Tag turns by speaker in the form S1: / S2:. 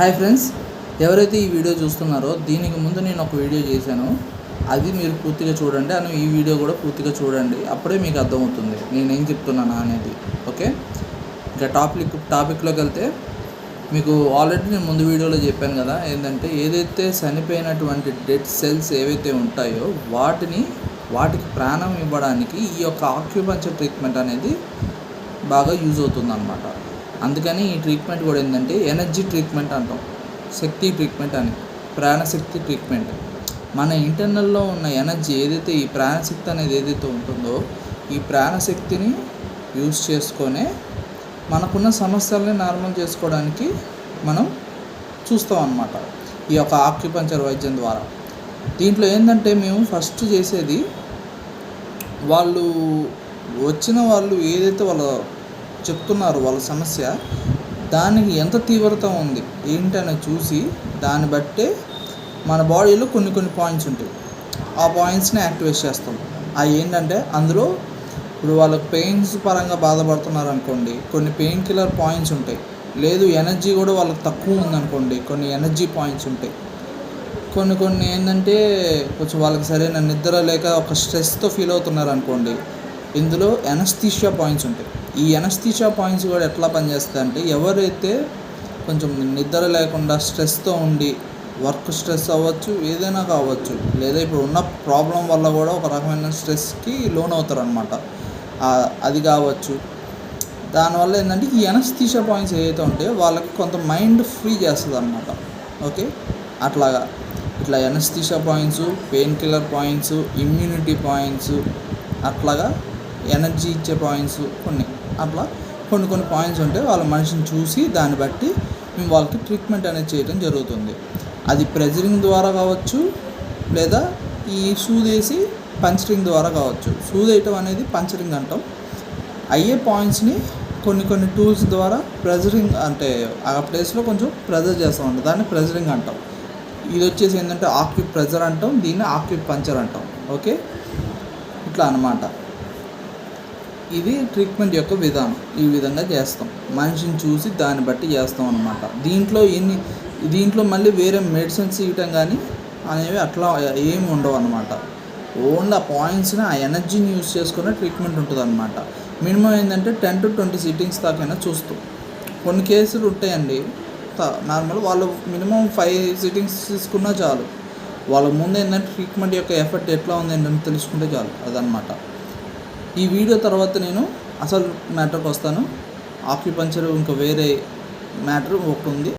S1: Hi friends ఎవరైతే ఈ video చూస్తున్నారో దీనికి ముందు నేను ఒక వీడియో చేశాను. అది మీరు పూర్తిగా చూడండి అని ఈ వీడియో కూడా పూర్తిగా చూడండి. అప్పుడే మీకు అర్థమవుతుంది నేనేం చెప్తున్నాను అనేది. ఓకే? ఇంకా టాపిక్ టాపిక్లోకి వెళ్తే మీకు ఆల్రెడీ నేను ముందు వీడియోలో చెప్పాను కదా ఏంటంటే ఏదైతే చనిపోయినటువంటి డెడ్ సెల్స్ ఏవైతే ఉంటాయో వాటిని వాటికి ప్రాణం ఇవ్వడానికి ఈ యొక్క ఆక్యుపంచర్ ట్రీట్మెంట్ అనేది బాగా యూజ్ అవుతుంది అనమాట అందుకని ఈ ట్రీట్మెంట్ కూడా ఏంటంటే ఎనర్జీ ట్రీట్మెంట్ అంటాం. శక్తి ట్రీట్మెంట్ అని ప్రాణశక్తి ట్రీట్మెంట్. మన ఇంటర్నల్లో ఉన్న ఎనర్జీ ఏదైతే ఈ ప్రాణశక్తి అనేది ఏదైతే ఉంటుందో ఈ ప్రాణశక్తిని యూజ్ చేసుకొనే మనకున్న సమస్యల్ని నార్మల్ చేసుకోవడానికి మనం చూస్తాం అన్నమాట. ఈ యొక్క ఆక్యుపంచర్ వైద్యం ద్వారా. దీంట్లో ఏంటంటే మేము ఫస్ట్ చేసేది వాళ్ళు వచ్చిన వాళ్ళు ఏదైతే వాళ్ళ చెప్తున్నారు వాళ్ళ సమస్య. దానికి ఎంత తీవ్రత ఉంది? ఏంటని చూసి దాన్ని బట్టే మన బాడీలో కొన్ని కొన్ని పాయింట్స్ ఉంటాయి. ఆ పాయింట్స్ని యాక్టివేట్ చేస్తాం. అవి ఏంటంటే అందులో ఇప్పుడు వాళ్ళకి పెయిన్స్ పరంగా బాధపడుతున్నారు అనుకోండి కొన్ని పెయిన్ కిల్లర్ పాయింట్స్ ఉంటాయి. లేదు ఎనర్జీ కూడా వాళ్ళకి తక్కువ ఉందనుకోండి కొన్ని ఎనర్జీ పాయింట్స్ ఉంటాయి. కొన్ని కొన్ని ఏంటంటే కొంచెం వాళ్ళకి సరైన నిద్ర లేక ఒక స్ట్రెస్తో ఫీల్ అవుతున్నారు అనుకోండి ఇందులో ఎనస్థీషియా పాయింట్స్ ఉంటాయి. ఈ ఎనస్థీషియా పాయింట్స్ కూడా ఎట్లా పనిచేస్తాయి అంటే ఎవరైతే కొంచెం నిద్ర లేకుండా స్ట్రెస్తో ఉండి వర్క్ స్ట్రెస్ అవ్వచ్చు ఏదైనా కావచ్చు లేదా ఇప్పుడు ఉన్న ప్రాబ్లం వల్ల కూడా ఒక రకమైన స్ట్రెస్కి లోన్ అవుతారనమాట అది కావచ్చు. దానివల్ల ఏంటంటే ఈ ఎనస్థీషియా పాయింట్స్ ఏవైతే ఉంటాయో వాళ్ళకి కొంత మైండ్ ఫ్రీ చేస్తుంది అనమాట ఓకే? అట్లాగా. ఇట్లా anaesthesia points pain killer points immunity points అట్లాగా. ఎనర్జీ ఇచ్చే పాయింట్స్ కొన్ని. అట్లా కొన్ని కొన్ని పాయింట్స్ ఉంటే వాళ్ళ మనిషిని చూసి దాన్ని బట్టి మేము వాళ్ళకి ట్రీట్మెంట్ అనేది చేయడం జరుగుతుంది. అది ప్రెజరింగ్ ద్వారా కావచ్చు లేదా ఈ సూదేసి పంచరింగ్ ద్వారా కావచ్చు. సూదేయటం అనేది పంచరింగ్ అంటాం. అయ్యే పాయింట్స్ని కొన్ని కొన్ని టూల్స్ ద్వారా ప్రెజరింగ్ అంటే ఆ ప్లేస్లో కొంచెం ప్రెజర్ చేస్తూ ఉంటాం. దాన్ని ప్రెజరింగ్ అంటాం. ఇది వచ్చేసి ఏంటంటే ఆక్యూ ప్రెజర్ అంటాం. దీన్ని ఆక్యూ పంచర్ అంటాం. ఓకే? ఇట్లా అనమాట ఇది ట్రీట్మెంట్ యొక్క విధానం. ఈ విధంగా చేస్తాం. మనిషిని చూసి దాన్ని బట్టి చేస్తాం అనమాట దీంట్లో ఎన్ని దీంట్లో మళ్ళీ వేరే మెడిసిన్స్ ఇవ్వటం కానీ అనేవి అట్లా ఏమి ఉండవు అనమాట ఓన్లీ ఆ పాయింట్స్ని ఆ ఎనర్జీని యూస్ చేసుకునే ట్రీట్మెంట్ ఉంటుంది అనమాట మినిమం ఏంటంటే టెన్ టు ట్వంటీ సిట్టింగ్స్ దాకైనా చూస్తాం. కొన్ని కేసులు ఉంటాయండి. నార్మల్ వాళ్ళు మినిమం ఫైవ్ సిట్టింగ్స్ తీసుకున్నా చాలు. వాళ్ళ ముందు ఏంటంటే ట్రీట్మెంట్ యొక్క ఎఫెక్ట్ ఎట్లా ఉంది ఏంటంటే తెలుసుకుంటే చాలు. అదనమాట ఈ వీడియో తర్వాత నేను అసలు మ్యాటర్కి వస్తాను. ఆక్యుపంచర్ ఇంకా వేరే మ్యాటర్ ఒకటి ఉంది.